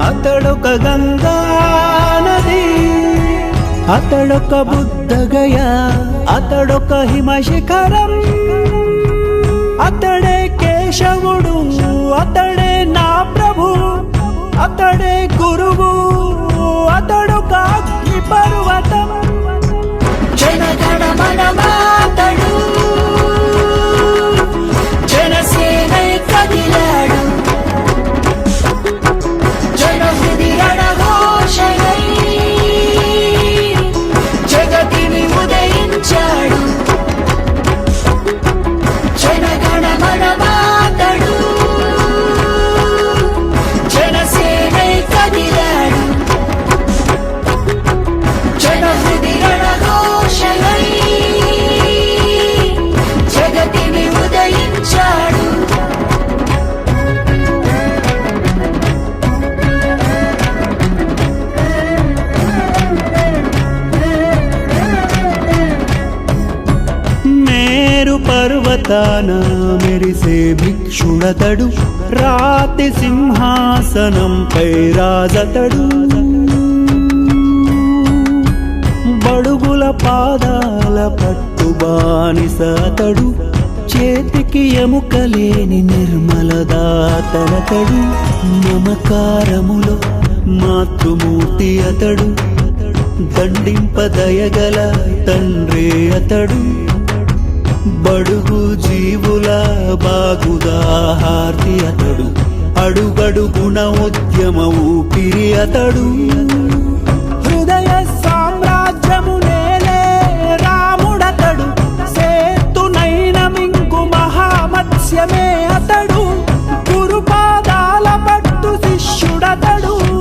అతడొక గంగా నది అతడొక బుద్ధగయ అతడొక హిమశిఖరం. అతడే కేశవుడు అతడే నా ప్రభు అతడే గురువు అతడొక అగ్ని పర్వతం. పర్వతాన మెరిసే భిక్షుడతడు రాతి సింహాసనంపై రాజతడు. బడుగుల పాదాల పట్టు బానిసతడు. చేతికి ఎముకలేని నిర్మల దాతనతడు మమకారములో మాతృమూర్తి అతడు. దండింపదయగల తండ్రి అతడు. బడుగు జీవుల బాగుదాహార్తి అతడు. అడుగడుగుణ ఉద్యమ ఊపిరి అతడు. హృదయ సామ్రాజ్యము నేలే రాముడతడు. సేతునైన మింగు మహామత్స్యమే అతడు. గురుపాదాల పట్టు శిష్యుడతడు.